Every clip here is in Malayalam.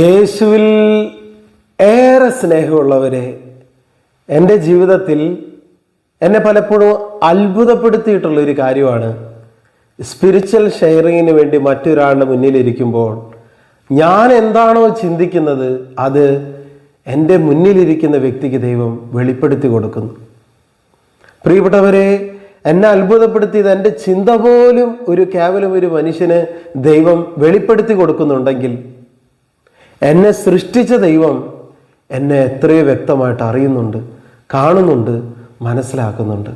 യേശുവിൽ ഏറെ സ്നേഹമുള്ളവരെ എന്റെ ജീവിതത്തിൽ എന്നെ പലപ്പോഴും അത്ഭുതപ്പെടുത്തിയിട്ടുള്ള ഒരു കാര്യമാണ്. സ്പിരിച്വൽ ഷെയറിങ്ങിന് വേണ്ടി മറ്റൊരാളുടെ മുന്നിലിരിക്കുമ്പോൾ ഞാൻ എന്താണോ ചിന്തിക്കുന്നത് അത് എന്റെ മുന്നിലിരിക്കുന്ന വ്യക്തിക്ക് ദൈവം വെളിപ്പെടുത്തി കൊടുക്കുന്നു. പ്രിയപ്പെട്ടവരെ എന്നെ അത്ഭുതപ്പെടുത്തിയത് എന്റെ ചിന്ത പോലും ഒരു കേവലം ഒരു മനുഷ്യന് ദൈവം വെളിപ്പെടുത്തി കൊടുക്കുന്നുണ്ടെങ്കിൽ എന്നെ സൃഷ്ടിച്ച ദൈവം എന്നെ എത്രയോ വ്യക്തമായിട്ട് അറിയുന്നുണ്ട് കാണുന്നുണ്ട് മനസ്സിലാക്കുന്നുണ്ട്.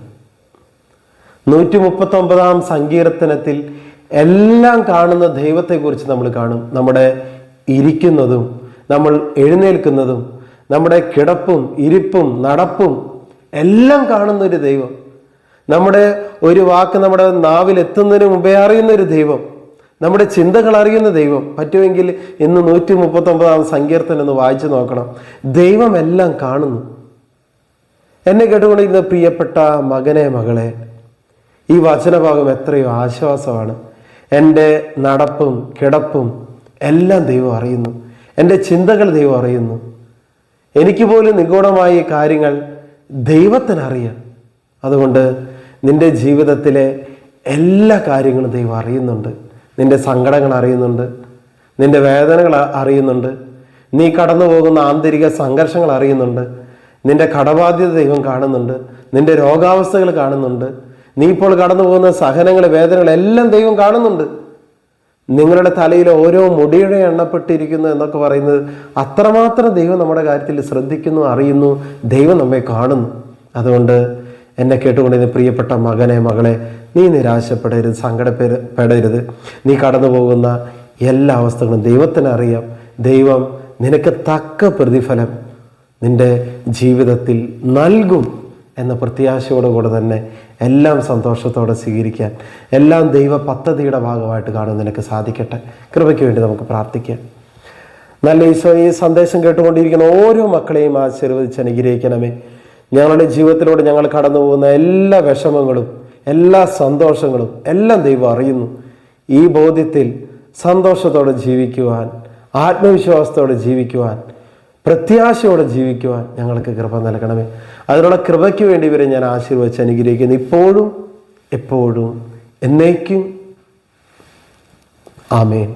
നൂറ്റി മുപ്പത്തൊമ്പതാം സങ്കീർത്തനത്തിൽ എല്ലാം കാണുന്ന ദൈവത്തെക്കുറിച്ച് നമ്മൾ കാണും. നമ്മുടെ ഇരിക്കുന്നതും നമ്മൾ എഴുന്നേൽക്കുന്നതും നമ്മുടെ കിടപ്പും ഇരിപ്പും നടപ്പും എല്ലാം കാണുന്ന ഒരു ദൈവം. നമ്മുടെ ഒരു വാക്ക് നമ്മുടെ നാവിൽ എത്തുന്നതിന് മുമ്പേ അറിയുന്ന ഒരു ദൈവം. നമ്മുടെ ചിന്തകൾ അറിയുന്ന ദൈവം പറ്റുമെങ്കിൽ ഇന്ന് നൂറ്റി മുപ്പത്തൊമ്പതാം സങ്കീർത്തനം ഒന്ന് വായിച്ചു നോക്കണം. ദൈവം എല്ലാം കാണുന്നു. എന്നെ കേട്ടുകൊണ്ടിരുന്ന പ്രിയപ്പെട്ട മകനെ മകളെ ഈ വചനഭാഗം എത്രയോ ആശ്വാസമാണ്. എന്റെ നടപ്പും കിടപ്പും എല്ലാം ദൈവം അറിയുന്നു. എന്റെ ചിന്തകൾ ദൈവം അറിയുന്നു. എനിക്ക് പോലും നിഗൂഢമായ കാര്യങ്ങൾ ദൈവത്തിനറിയാം അതുകൊണ്ട് നിന്റെ ജീവിതത്തിലെ എല്ലാ കാര്യങ്ങളും ദൈവം അറിയുന്നുണ്ട്. നിന്റെ സങ്കടങ്ങൾ അറിയുന്നുണ്ട്. നിന്റെ വേദനകൾ അറിയുന്നുണ്ട്. നീ കടന്നു പോകുന്ന ആന്തരിക സംഘർഷങ്ങൾ അറിയുന്നുണ്ട്. നിന്റെ കടബാധ്യത ദൈവം കാണുന്നുണ്ട്. നിന്റെ രോഗാവസ്ഥകൾ കാണുന്നുണ്ട്. നീ ഇപ്പോൾ കടന്നു പോകുന്ന സഹനങ്ങൾ വേദനകൾ എല്ലാം ദൈവം കാണുന്നുണ്ട്. നിങ്ങളുടെ തലയിൽ ഓരോ മുടിയുടെ എണ്ണപ്പെട്ടിരിക്കുന്നു എന്നൊക്കെ പറയുന്നത് അത്രമാത്രം ദൈവം നമ്മുടെ കാര്യത്തിൽ ശ്രദ്ധിക്കുന്നു അറിയുന്നു ദൈവം നമ്മെ കാണുന്നു. അതുകൊണ്ട് എന്നെ കേട്ടുകൊണ്ടിരുന്ന പ്രിയപ്പെട്ട മകനെ മകളെ നീ നിരാശപ്പെടരുത് സങ്കടപ്പെടരുത് നീ കടന്നു പോകുന്ന എല്ലാ അവസ്ഥകളും ദൈവത്തിന് അറിയാം. ദൈവം നിനക്ക് തക്ക പ്രതിഫലം നിന്റെ ജീവിതത്തിൽ നൽകും എന്ന പ്രത്യാശയോടുകൂടെ തന്നെ എല്ലാം സന്തോഷത്തോടെ സ്വീകരിക്കാൻ എല്ലാം ദൈവ പദ്ധതിയുടെ ഭാഗമായിട്ട് കാണാൻ നിനക്ക് സാധിക്കട്ടെ. കൃപയ്ക്ക് വേണ്ടി നമുക്ക് പ്രാർത്ഥിക്കാം. നല്ല ഈശോ ഈ സന്ദേശം കേട്ടുകൊണ്ടിരിക്കുന്ന ഓരോ മക്കളെയും ആശീർവദിച്ച് അനുഗ്രഹിക്കണമേ. ഞങ്ങളുടെ ജീവിതത്തിലൂടെ ഞങ്ങൾ കടന്നു പോകുന്ന എല്ലാ വിഷമങ്ങളും എല്ലാ സന്തോഷങ്ങളും എല്ലാം ദൈവം അറിയുന്നു. ഈ ബോധ്യത്തിൽ സന്തോഷത്തോടെ ജീവിക്കുവാൻ ആത്മവിശ്വാസത്തോടെ ജീവിക്കുവാൻ പ്രത്യാശയോടെ ജീവിക്കുവാൻ ഞങ്ങൾക്ക് കൃപ നൽകണമേ. അതിനുള്ള കൃപയ്ക്ക് വേണ്ടി ഇവരെ ഞാൻ ആശീർവദിച്ച് അനുഗ്രഹിക്കുന്നു. ഇപ്പോഴും എപ്പോഴും എന്നേക്കും. ആമേൻ.